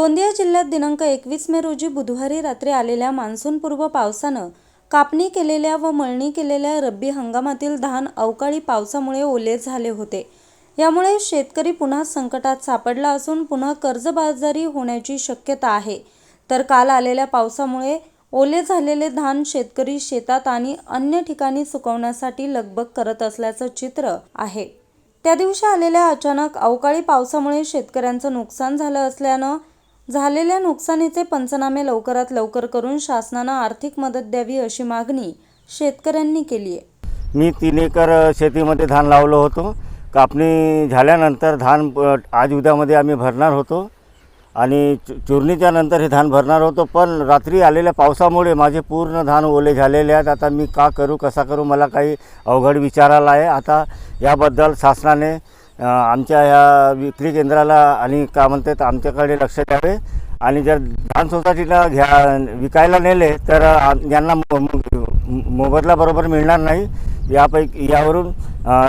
गोंदिया जिल्ह्यात दिनांक एकवीस मे रोजी बुधवारी रात्री आलेल्या मान्सूनपूर्व पावसानं कापणी केलेल्या व मळणी केलेल्या रब्बी हंगामातील धान अवकाळी पावसामुळे ओले झाले होते. यामुळे शेतकरी पुन्हा संकटात सापडला असून पुन्हा कर्जबाजारी होण्याची शक्यता आहे. तर काल आलेल्या पावसामुळे ओले झालेले धान शेतकरी शेतात आणि अन्य ठिकाणी सुकवण्यासाठी लगबग करत असल्याचं चित्र आहे. त्या दिवशी आलेल्या अचानक अवकाळी पावसामुळे शेतकऱ्यांचं नुकसान झालं असल्यानं झालेल्या नुकसानीचे पंचनामे लवकरात लवकर करून शासनानं आर्थिक मदत द्यावी अशी मागणी शेतकऱ्यांनी केली आहे. मी तीन एकर शेतीमध्ये धान लावलं होतो. कापणी झाल्यानंतर धान आज उद्यामध्ये आम्ही भरणार होतो. आणि चु चुरणीच्या नंतर हे धान भरणार होतो. पण रात्री आलेल्या पावसामुळे माझे पूर्ण धान ओले झालेले आहेत. आता मी का करू कसा करू मला काही अवघड विचारायला आहे. आता याबद्दल शासनाने आमच्या ह्या विक्री केंद्राला आणि का म्हणतात आमच्याकडे लक्ष द्यावे. आणि जर धान सोसायटीला घ्या विकायला नेले तर यांना मो- मोबदला बरोबर मिळणार नाही. यापैकी यावरून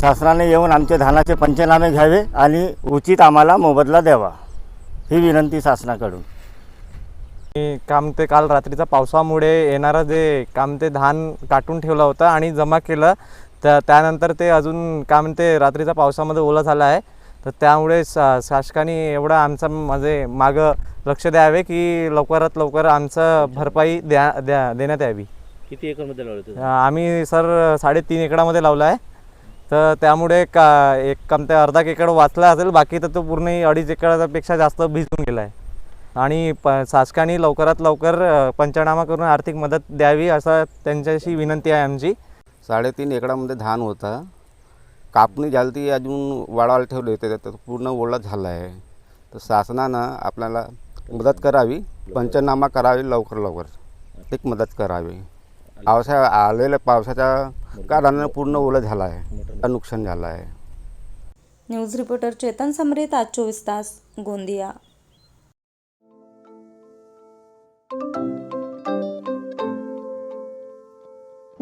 शासनाने येऊन आमच्या धानाचे पंचनामे घ्यावे आणि उचित आम्हाला मोबदला द्यावा. ही विनंती शासनाकडून. काम ते काल रात्रीचा पावसामुळे येणारं जे काम ते धान काटून ठेवलं होतं आणि जमा केलं तर त्यानंतर ते अजून काम ते रात्रीच्या पावसामध्ये ओलं झालं आहे. तर त्यामुळे शा शासकाने एवढं आमचं म्हणजे मागं लक्ष द्यावे की लवकरात लवकर आमचं भरपाई द्या द्या देण्यात यावी. किती एकरमध्ये लावलं आम्ही सर साडेतीन एकरामध्ये लावला आहे. तर त्यामुळे का एक कम ते अर्धा एकड वाचला असेल बाकी तर तो पूर्ण अडीच एकरापेक्षा जास्त भिजून गेला आहे आणि प शासकाने लवकरात लवकर पंचनामा करून आर्थिक मदत द्यावी असं त्यांच्याशी विनंती आहे आमची. साडेतीन एकरामध्ये धान होता. कापणी झाली ती अजून वाढवायला ठेवले होते तर पूर्ण ओला झाला आहे. तर शासनानं आपल्याला मदत करावी पंचनामा करावी लवकर लवकर. एक मदत करावी. पावसा आलेल्या पावसाच्या कारणानं पूर्ण ओलं झाला आहे. नुकसान झालं आहे. न्यूज रिपोर्टर चेतन समरेत आज चोवीस तास गोंदिया.